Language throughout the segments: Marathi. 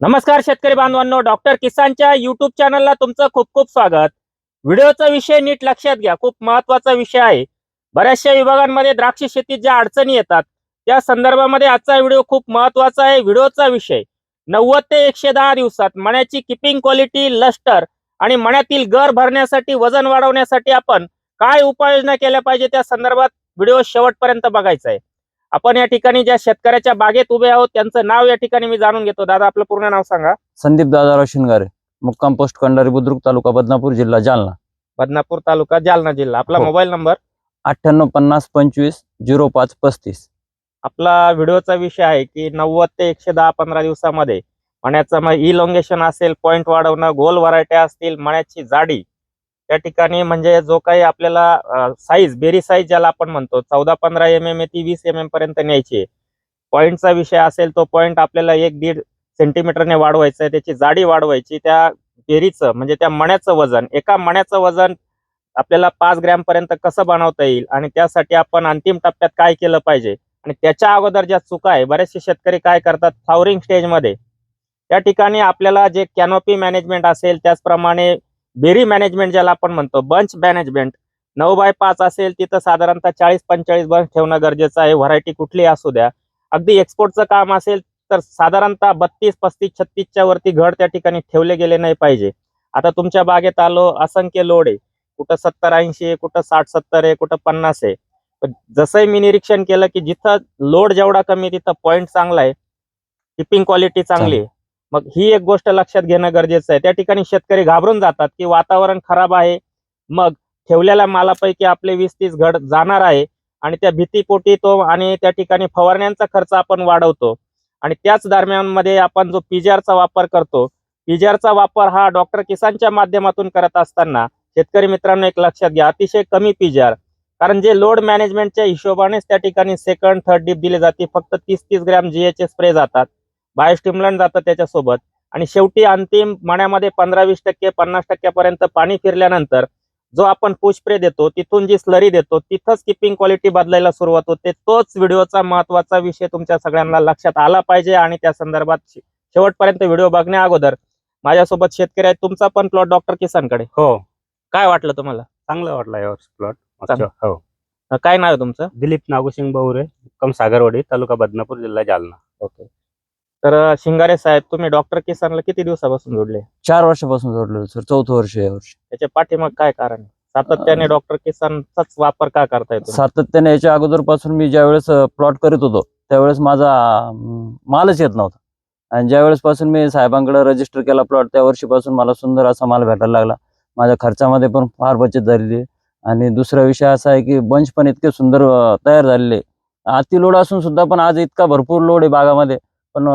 नमस्कार शेतकरी बांधवांनो डॉक्टर किसानच्या युट्यूब चॅनलला तुमचं खूप खूप स्वागत. व्हिडिओचा विषय नीट लक्षात घ्या खूप महत्त्वाचा विषय आहे. बऱ्याचशा विभागांमध्ये द्राक्ष शेतीत ज्या अडचणी येतात त्या संदर्भामध्ये आजचा व्हिडिओ खूप महत्त्वाचा आहे. व्हिडिओचा विषय नव्वद ते एकशे दहा दिवसात मण्याची किपिंग क्वालिटी लस्टर आणि मण्यातील गर भरण्यासाठी वजन वाढवण्यासाठी आपण काय उपाययोजना केल्या पाहिजे त्या संदर्भात व्हिडिओ शेवटपर्यंत बघायचा आहे. आपण या ठिकाणी ज्या शेतकऱ्याच्या बागेत उभे आहोत त्यांचं नाव या ठिकाणी मी जाणून घेतो. दादा आपलं पूर्ण नाव सांगा. संदीप दादाराव शिंगारे मुक्काम पोस्ट कंडारी बुद्रुक तालुका बदनापूर जिल्हा जालना. बदनापूर तालुका जालना जिल्हा. आपला हो. Mobile number? अठ्ठ्याण्णव पन्नास पंचवीस झिरो पाच पस्तीस. आपला व्हिडिओचा विषय आहे की नव्वद ते एकशे दहा पंधरा दिवसामध्ये मण्याचं मग इलॉंगेशन असेल पॉइंट वाढवणं गोल व्हरायट्या असतील मण्याची जाडी त्या ठिकाणी म्हणजे जो काही आपल्याला साईज बेरी साईज ज्याला आपण म्हणतो चौदा पंधरा एम एम ती वीस एम एम पर्यंत न्यायची पॉईंटचा विषय असेल तो पॉईंट आपल्याला एक दीड सेंटीमीटरने वाढवायचा आहे त्याची जाडी वाढवायची त्या बेरीचं म्हणजे त्या मण्याचं वजन एका मण्याचं वजन आपल्याला पाच ग्रॅम पर्यंत कसं बनवता येईल आणि त्यासाठी आपण अंतिम टप्प्यात काय केलं पाहिजे? आणि त्याच्या अगोदर ज्या चुका आहे बरेचसे शेतकरी काय करतात फ्लावरिंग स्टेजमध्ये त्या ठिकाणी आपल्याला जे कॅनोपी मॅनेजमेंट असेल त्याचप्रमाणे बेरी मॅनेजमेंट ज्याला आपण म्हणतो बंच मॅनेजमेंट नऊ बाय पाच असेल तिथं साधारणतः चाळीस पंचेचाळीस बंच ठेवणं गरजेचं आहे. व्हरायटी कुठली असू द्या. अगदी एक्सपोर्टचं काम असेल तर साधारणतः बत्तीस पस्तीस छत्तीसच्या वरती घड त्या ठिकाणी ठेवले गेले नाही पाहिजे. आता तुमच्या बागेत आलो असंख्य लोड आहे. कुठं सत्तर ऐंशी आहे कुठं साठ सत्तर आहे कुठं पन्नास आहे. पण जसंही मी निरीक्षण केलं की जिथं लोड जेवढा कमी तिथं पॉईंट चांगला आहे. टिपिंग क्वालिटी चांगली आहे. मग ही एक गोष्ट लक्षात घेणं गरजेचं आहे. त्या ठिकाणी शेतकरी घाबरून जातात की वातावरण खराब आहे. मग ठेवलेल्या मालापैकी आपले वीस तीस घड जाणार आहे आणि त्या भीतीपोटी तो आणि त्या ठिकाणी फवारण्यांचा खर्च आपण वाढवतो. आणि त्याच दरम्यानमध्ये आपण जो पीजीआरचा वापर करतो पीजीआरचा वापर हा डॉक्टर किसानच्या माध्यमातून करत असताना शेतकरी मित्रांनो एक लक्षात घ्या अतिशय कमी पिजार कारण जे लोड मॅनेजमेंटच्या हिशोबानेच त्या ठिकाणी सेकंड थर्ड डीप दिली जाते. फक्त तीस तीस ग्रॅम जीएचे स्प्रे जातात. बायोस्टिम्युलंट जातं त्याच्यासोबत. आणि शेवटी अंतिम मण्यामध्ये पंधरा वीस टक्के पन्नास टक्क्यापर्यंत पाणी फिरल्यानंतर जो आपण पुश स्प्रे देतो तिथून जी स्लरी देतो तिथंच किपिंग क्वालिटी बदलायला सुरुवात होते. तोच व्हिडिओचा महत्त्वाचा विषय तुमच्या सगळ्यांना लक्षात आला पाहिजे आणि त्या संदर्भात शेवटपर्यंत व्हिडिओ बघण्या अगोदर माझ्यासोबत शेतकरी आहेत. तुमचा पण प्लॉट डॉक्टर किसानकडे? हो. काय वाटलं तुम्हाला? चांगला वाटला यावर्षी प्लॉट. हो. काय नाव आहे तुमचं? दिलीप नागोसिंग बहुरे मुक्काम सागरवाडी तालुका बदनापूर जिल्हा जालना. ओके. तर शिंगारे साहेब तुम्ही डॉक्टर किसानला किती दिवसापासून जोडले? चार वर्षापासून जोडलेलो सर. चौथं वर्ष या वर्षी. त्याच्या पाठीमाग काय कारण आहे? सातत्याने डॉक्टर किसानचाच वापर का करताय तुम्ही? सातत्याने याच्या अगोदरपासून मी ज्यावेळेस प्लॉट करीत होतो त्यावेळेस माझा अं, मालच येत नव्हता. आणि ज्यावेळेस पासून मी साहेबांकडे रजिस्टर केला प्लॉट त्या वर्षीपासून मला सुंदर असा माल भेटायला लागला. माझ्या खर्चामध्ये पण फार बचत झालेली आहे. आणि दुसरा विषय असा आहे की बंच पण इतके सुंदर अं, तयार झालेले अति लोड असून सुद्धा पण आज इतका भरपूर लोड आहे बागामध्ये. पण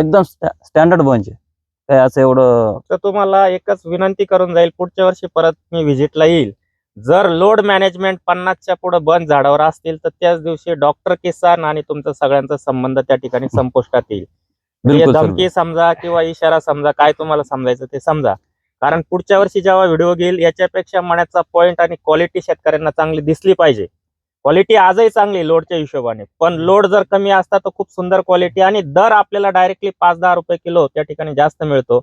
एकदम स्टँडर्ड बंच आहे काय असं एवढं तर तुम्हाला एकच विनंती करून जाईल पुढच्या वर्षी परत मी व्हिजिटला येईल. जर लोड मॅनेजमेंट पन्नासच्या पुढे बंद झाडावर असतील तर त्याच दिवशी डॉक्टर किसान आणि तुमचा सगळ्यांचा संबंध त्या ठिकाणी संपुष्टात येईल. सर. धमकी समजा किंवा इशारा समजा काय तुम्हाला समजायचं ते समजा. कारण पुढच्या वर्षी जेव्हा व्हिडिओ घेईल याच्यापेक्षा मण्याचा पॉइंट आणि क्वालिटी शेतकऱ्यांना चांगली दिसली पाहिजे. क्वालिटी आजही चांगली लोडच्या हिशोबाने. पण लोड जर कमी असता तर खूप सुंदर क्वालिटी आणि दर आपल्याला डायरेक्टली पाच दहा रुपये किलो त्या ठिकाणी जास्त मिळतो.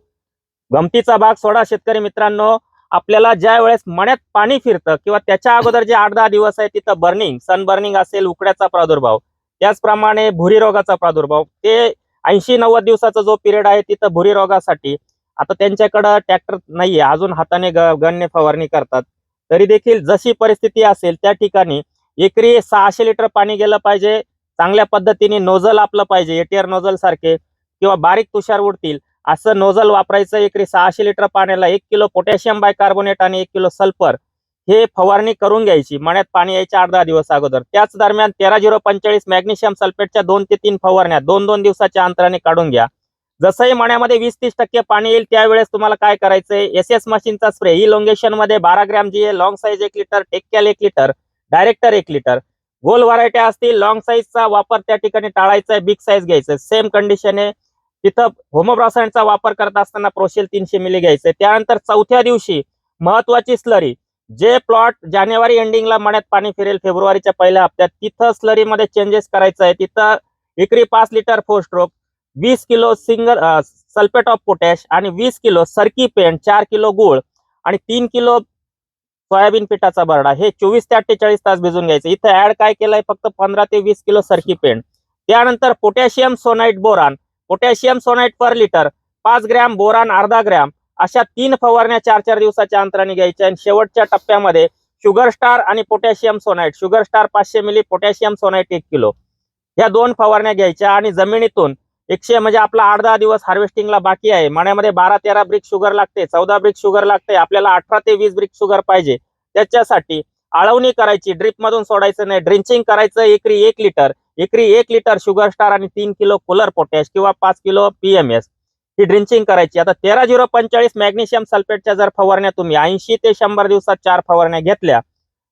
गमतीचा भाग सोडा शेतकरी मित्रांनो. आपल्याला ज्या वेळेस मण्यात पाणी फिरतं किंवा त्याच्या अगोदर जे आठ दहा दिवस आहे तिथं बर्निंग सन बर्निंग असेल उकड्याचा प्रादुर्भाव. त्याचप्रमाणे भुरी रोगाचा प्रादुर्भाव. ते ऐंशी नव्वद दिवसाचा जो पिरियड आहे तिथं भुरी रोगासाठी. आता त्यांच्याकडं ट्रॅक्टर नाहीये. अजून हाताने ग गणने फवारणी करतात. तरी देखील जशी परिस्थिती असेल त्या ठिकाणी एकरी सहाशे लिटर पाणी गेलं पाहिजे. चांगल्या पद्धतीने नोझल आपलं पाहिजे. एटीआर नोझल सारखे किंवा बारीक तुषार उडतील. असं नोझल वापरायचं. एकरी सहाशे लिटर पाण्याला एक किलो पोटॅशियम बायकार्बोनेट आणि एक किलो सल्फर हे फवारणी करून घ्यायची. मण्यात पाणी यायच्या आठ दहा दिवस अगोदर. त्याच दरम्यान तेरा झिरो पंचेचाळीस मॅग्नेशियम सल्फेटच्या दोन ते तीन फवारण्या दोन दोन दिवसाच्या अंतराने काढून घ्या. जसंही मण्यामध्ये वीस तीस टक्के पाणी येईल त्यावेळेस तुम्हाला काय करायचंय? एस एस मशीनचा स्प्रे इलोंगेशनमध्ये बारा ग्रॅम जी आहे लॉंग साईज एक लिटर टेक्कॅल एक लिटर डायरेक्टर एक लिटर. गोल व्हरायटी असतील लॉंग साईजचा वापर त्या ठिकाणी टाळायचा आहे बिग साईज घ्यायचं. सेम कंडिशन आहे. तिथं होमोब्रासायनचा वापर करत असताना प्रोशेल तीनशे मिली घ्यायचं. त्यानंतर चौथ्या दिवशी महत्वाची स्लरी जे प्लॉट जानेवारी एंडिंगला मण्यात पाणी फिरेल फेब्रुवारीच्या पहिल्या हप्त्यात तिथं स्लरीमध्ये चेंजेस करायचं आहे. तिथं एकरी पाच लिटर फोर स्ट्रोक वीस kilo single sulphate of potash आणि वीस किलो सरकी पेंट चार किलो गुळ आणि तीन किलो सोयाबीन पिठाचा बरडा हे चोवीस ते अठ्ठेचाळीस तास भिजून घ्यायचं. इथं ऍड काय केलंय? फक्त पंधरा ते वीस किलो सरकी पेंट त्यानंतर potassium schoenite boron. Potassium schoenite per litre पाच ग्रॅम बोरान अर्धा ग्रॅम अशा तीन फवारण्या चार चार दिवसाच्या अंतराने घ्यायच्या आणि शेवटच्या टप्प्यामध्ये शुगर स्टार आणि पोटॅशियम सोनाईट. शुगर स्टार पाचशे मिली पोटॅशियम सोनाईट एक किलो. या दोन फवारण्या घ्यायच्या आणि जमिनीतून एकशे म्हणजे आपला आठ दहा दिवस हार्वेस्टिंगला बाकी आहे. मण्यामध्ये बारा तेरा ब्रिक शुगर लागते चौदा ब्रिक शुगर लागते आपल्याला अठरा ते वीस ब्रिक शुगर पाहिजे. त्याच्यासाठी आळवणी करायची ड्रिप मधून सोडायचं नाही ड्रिंचिंग करायचं एकरी एक लिटर एकरी एक लिटर शुगर स्टार आणि तीन किलो कुलर पोटॅश किंवा पाच किलो पीएमएस ही ड्रिंचिंग करायची. आता तेरा झिरो पंचेचाळीस मॅग्नेशियम सल्फेटच्या जर फवारण्या तुम्ही ऐंशी ते शंभर दिवसात चार फवारण्या घेतल्या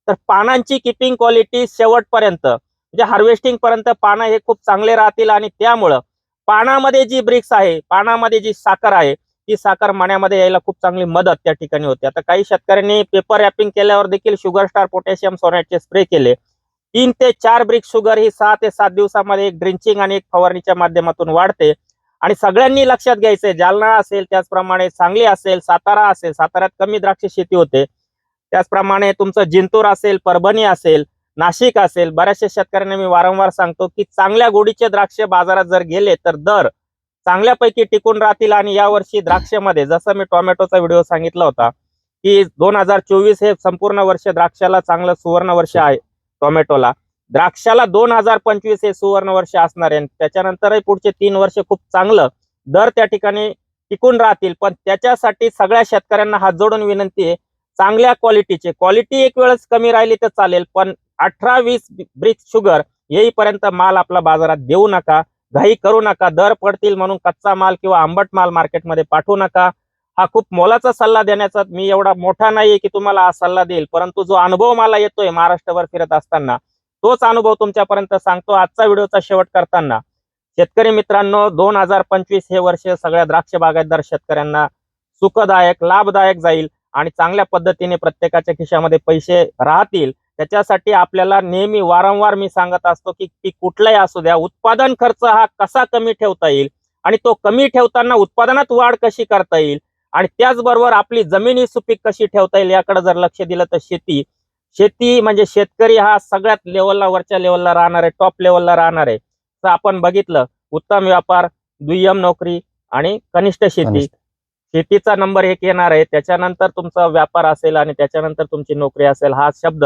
तर पानांची किपिंग क्वालिटी शेवटपर्यंत म्हणजे हार्वेस्टिंग पर्यंत पानं हे खूप चांगले राहतील आणि त्यामुळं पानामध्ये जी ब्रिक्स आहे पानामध्ये जी साखर आहे ती साखर मण्यामध्ये यायला खूप चांगली मदत त्या ठिकाणी होते. आता काही शेतकऱ्यांनी पेपर रॅपिंग केल्यावर देखील शुगर स्टार पोटॅशियम सोनॅटचे स्प्रे केले. तीन ते चार ब्रिक्स शुगर ही सहा ते सात दिवसामध्ये एक ड्रिंचिंग आणि एक फवारणीच्या माध्यमातून वाढते. आणि सगळ्यांनी लक्षात घ्यायचंय जालना असेल त्याचप्रमाणे सांगली असेल सातारा असेल साताऱ्यात कमी द्राक्ष शेती होते. त्याचप्रमाणे तुमचं जिंतूर असेल परभणी असेल नाशिक असेल बऱ्याचशा शेतकऱ्यांना मी वारंवार सांगतो की चांगल्या गोडीचे द्राक्ष बाजारात जर गेले तर दर चांगल्यापैकी टिकून राहतील आणि यावर्षी द्राक्षामध्ये जसं मी टोमॅटोचा व्हिडिओ सांगितला होता की दोन हजार चोवीस हे संपूर्ण वर्ष द्राक्षाला चांगलं सुवर्ण वर्ष आहे टोमॅटोला. द्राक्षाला दोन हजार पंचवीस हे सुवर्ण वर्ष असणार आहे त्याच्यानंतरही पुढचे तीन वर्ष खूप चांगलं दर त्या ठिकाणी टिकून राहतील. पण त्याच्यासाठी सगळ्या शेतकऱ्यांना हात जोडून विनंती आहे चांगल्या क्वालिटीचे क्वालिटी एक वेळच कमी राहिली तर चालेल पण अठरा वीस ब्रिक शुगर येईपर्यंत माल आपला बाजारात देऊ नका घाई करू नका दर पडतील म्हणून कच्चा माल किंवा आंबट माल मार्केटमध्ये पाठवू नका. हा खूप मोलाचा सल्ला देण्याचा मी एवढा मोठा नाहीये की तुम्हाला हा सल्ला देईल परंतु जो अनुभव मला येतोय महाराष्ट्रभर फिरत असताना तोच अनुभव तुमच्यापर्यंत सांगतो आजचा व्हिडिओचा शेवट करताना. शेतकरी मित्रांनो दोन हजार पंचवीस हे वर्ष सगळ्या द्राक्ष बागायतदार शेतकऱ्यांना सुखदायक लाभदायक जाईल आणि चांगल्या पद्धतीने प्रत्येकाच्या खिशामध्ये पैसे राहतील. त्याच्यासाठी आपल्याला नेहमी वारंवार मी सांगत असतो की पीक कुठलाही असू द्या उत्पादन खर्च हा कसा कमी ठेवता येईल आणि तो कमी ठेवताना उत्पादनात वाढ कशी करता येईल आणि त्याचबरोबर आपली जमीन ही सुपीक कशी ठेवता येईल याकडे जर लक्ष दिलं तर शेती. शेती म्हणजे शेतकरी हा सगळ्यात लेवलला वरच्या लेवलला राहणार आहे टॉप लेवलला राहणार. आहे तर आपण बघितलं उत्तम व्यापार दुय्यम नोकरी आणि कनिष्ठ शेती. शेतीचा नंबर एक येणार आहे. त्याच्यानंतर तुमचा व्यापार असेल आणि त्याच्यानंतर तुमची नोकरी असेल. हा शब्द